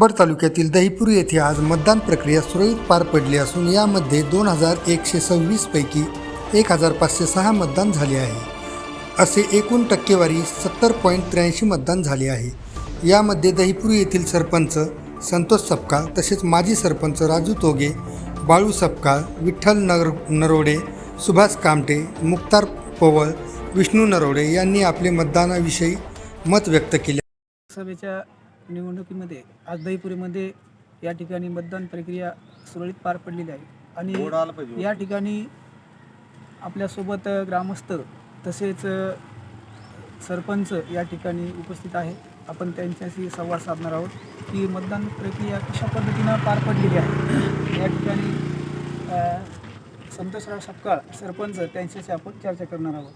अंबड तालुक्यातील दहीपूर येथे आज मतदान प्रक्रिया सुरळीत पार पडली असून यामध्ये दोन हजार एकशे सव्वीसपैकी एक हजार पाचशे सहा मतदान झाले आहे. असे एकूण टक्केवारी सत्तर पॉईंट त्र्याऐंशी मतदान झाले आहे. यामध्ये दहीपूर येथील सरपंच संतोष सपकाळ तसेच माजी सरपंच राजू तोगे बाळू सपकाळ विठ्ठल नर नरोडे सुभाष कामटे मुक्तार पोवळ विष्णू नरोडे यांनी आपले मतदानाविषयी मत व्यक्त केले. लोकसभेच्या निवडणुकीमध्ये आज दहीपुरीमध्ये या ठिकाणी मतदान प्रक्रिया सुरळीत पार पडलेली आहे. आणि या ठिकाणी आपल्यासोबत ग्रामस्थ तसेच सरपंच या ठिकाणी उपस्थित आहे आपण त्यांच्याशी संवाद साधणार आहोत की मतदान प्रक्रिया कशा पद्धतीनं पार पडलेली आहे. या ठिकाणी संतोषराव सपकाळ सरपंच त्यांच्याशी आपण चर्चा करणार आहोत.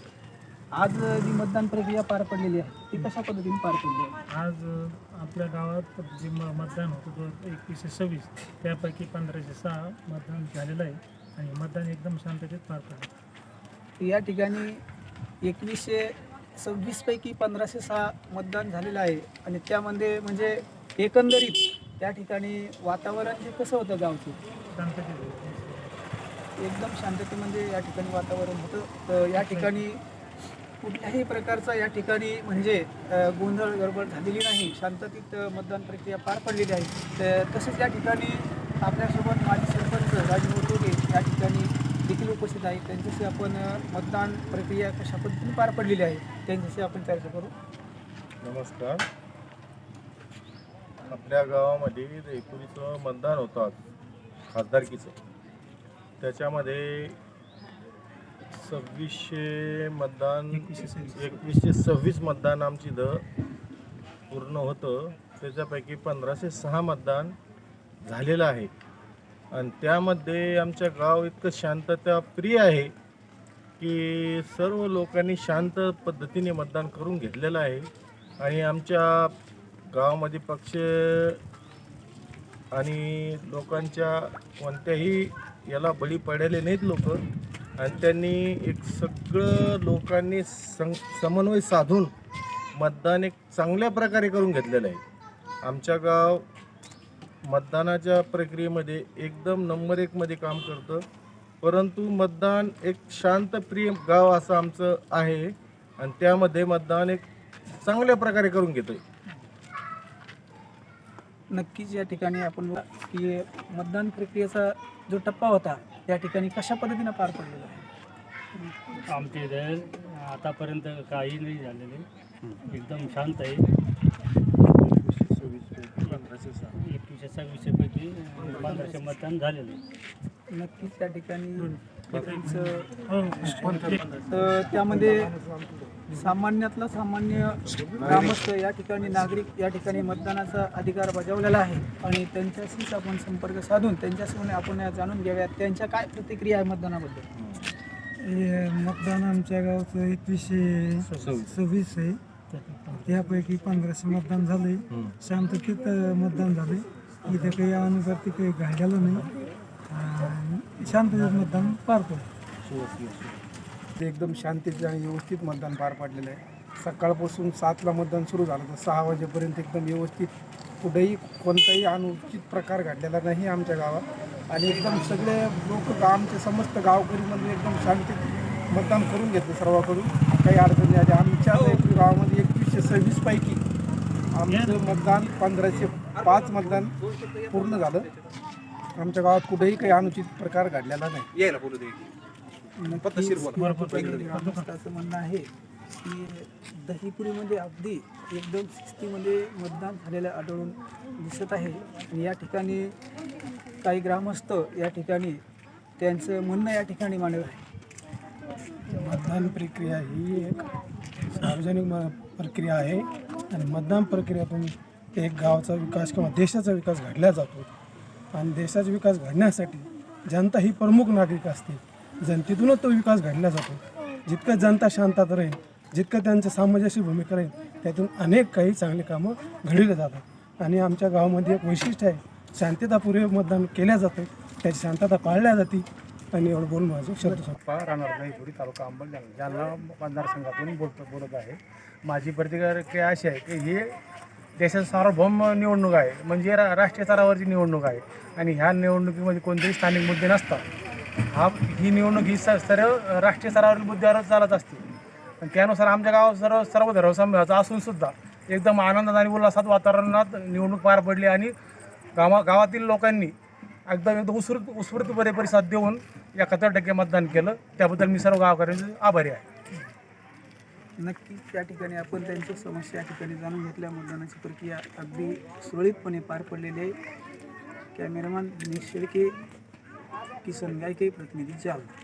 आज जी मतदान प्रक्रिया पार पडलेली आहे ती कशा पद्धतीने पार पडली आहे? आज अ, आपल्या गावात जे म मतदान होतं तो एकवीसशे सव्वीस त्यापैकी पंधराशे सहा मतदान झालेलं आहे आणि मतदान एकदम शांततेत पार पडलं. या ठिकाणी एकवीसशे सव्वीसपैकी पंधराशे सहा मतदान झालेलं आहे आणि त्यामध्ये म्हणजे एकंदरीत त्या ठिकाणी वातावरण हे कसं होतं गावचं? शांततेत. एकदम शांततेमध्ये या ठिकाणी वातावरण होतं. तर या ठिकाणी कुठल्याही प्रकारचा या ठिकाणी म्हणजे गोंधळ गडबड झालेली नाही. शांततेत मतदान प्रक्रिया पार पडलेली आहे. तर तसेच या ठिकाणी आपल्यासोबत माजी सरपंच राजू मोटोगे या ठिकाणी देखील उपस्थित आहेत. त्यांच्याशी आपण मतदान प्रक्रिया कशा पद्धतीने पार पडलेली आहे त्यांच्याशी आपण चर्चा करू. नमस्कार. आपल्या गावामध्ये एकोणीसचं मतदान होतं खासदारकीचं. त्याच्यामध्ये सव्वीसशे मतदान एकवीसशे सव्वीस. मतदान आमची इथं पूर्ण होतं. त्याच्यापैकी पंधराशे सहा मतदान झालेलं आहे. आणि त्यामध्ये आमच्या गाव इतकं शांतता प्रिय आहे की सर्व लोकांनी शांत पद्धतीने मतदान करून घेतलेलं आहे. आणि आमच्या गावामध्ये पक्ष आणि लोकांच्या कोणत्याही याला बळी पडलेले नाहीत लोक. आणि त्यांनी एक सगळं लोकांनी सं समन्वय साधून मतदान एक चांगल्या प्रकारे करून घेतलेलं आहे. आमच्या गाव मतदानाच्या प्रक्रियेमध्ये एकदम नंबर एकमध्ये काम करतं. परंतु मतदान एक शांतप्रिय गाव असं आमचं आहे. आणि त्यामध्ये मतदान एक चांगल्या प्रकारे करून घेतो आहे नक्कीच या ठिकाणी आपण की मतदान प्रक्रियेचा जो टप्पा होता या ठिकाणी कशा पद्धतीनं पार पडलेला आहे? आमच्या इथे आतापर्यंत काही नाही झालेले. एकदम शांत आहे. एकवीसशे सव्वीसशेपैकी पंधराशे मतदान झालेलं. आहे नक्कीच त्या ठिकाणी तर त्यामध्ये सामान्यातला सामान्य ग्रामस्थ या ठिकाणी नागरिक या ठिकाणी मतदानाचा अधिकार बजावलेला आहे. आणि त्यांच्याशीच आपण संपर्क साधून त्यांच्याशी आपण या जाणून घेऊयात त्यांच्या काय प्रतिक्रिया आहे मतदानाबद्दल? हे मतदान आमच्या गावचं एकवीसशे सव्वीस आहे. त्यापैकी पंधराशे मतदान झाले शांततेत मतदान झाले इथे काही अनुसार काही घालं नाही शांततेत मतदान पार पडलं. ते एकदम शांतीचे आणि व्यवस्थित मतदान पार पाडलेलं आहे. सकाळपासून सातला मतदान सुरू झालं तर सहा वाजेपर्यंत एकदम व्यवस्थित कुठेही कोणताही अनुचित प्रकार घडलेला नाही आमच्या गावात. आणि एकदम सगळे लोक आमचे समस्त गावकरीमध्ये एकदम शांतीत मतदान करून घेतलं सर्वांकडून. काही अडचण नाही. आली आमच्या एक गावामध्ये एकवीसशे सव्वीसपैकी आमचं मतदान पंधराशे पाच मतदान पूर्ण झालं. आमच्या गावात कुठेही काही अनुचित प्रकार घडलेला नाही. म्हणणं आहे की दहीपुरीमध्ये अगदी एकदम शिस्तीमध्ये मतदान झालेलं आढळून दिसत आहे. आणि या ठिकाणी काही ग्रामस्थ या ठिकाणी त्यांचं म्हणणं या ठिकाणी मांडव आहे. मतदान प्रक्रिया ही एक सार्वजनिक म- प्रक्रिया आहे. आणि मतदान प्रक्रियेतून एक गावाचा विकास किंवा देशाचा विकास घडला जातो. आणि देशाचा विकास घडण्यासाठी जनता ही प्रमुख नागरिक असते. जनतेतूनच तो विकास घडला जातो. जितकं जनता शांतात राहील जितकं त्यांचं सामंजस्य भूमिका राहील त्यातून अनेक काही चांगली कामं घडली जातात. आणि आमच्या गावामध्ये एक वैशिष्ट्य आहे शांततापूर्वक मतदान केल्या जातं त्याची शांतता पाळल्या जाते. आणि एवढं बोलून माझं शब्द सोप्पा राहणार नाही थोडी तालुका अंबड जालना मतदारसंघातून बोलत बोलत आहे. माझी प्रतिक्रिया अशी आहे की हे देशाचं सार्वभौम निवडणूक आहे. म्हणजे रा राष्ट्रीय स्तरावरची निवडणूक आहे. आणि ह्या निवडणुकीमध्ये कोणतेही स्थानिक मुद्दे नसतात. हा ही निवडणूक ही सर्व राष्ट्रीय स्तरावरील मुद्द्यावर चालत असते आणि त्यानुसार आमच्या गावात सर्व सर्व धर्मसमूहाचा असून सुद्धा एकदम आनंदात आणि उल्हासात वातावरणात निवडणूक पार पडली आणि गावा गावातील लोकांनी एकदम एकदम उत्स्फूर्त उत्स्फूर्तपणे परिसाद देऊन एकाहत्तर टक्के मतदान केलं. त्याबद्दल मी सर्व गावकऱ्यांचे आभारी आहे. नक्की त्या ठिकाणी आपण त्यांच्या समस्या या ठिकाणी जाणून घेतल्या. मतदानाची प्रक्रिया अगदी सुरळीतपणे पार पडलेली आहे. कॅमेरामॅन दिनेश शेळके किसन गायके प्रतिनिधी जालना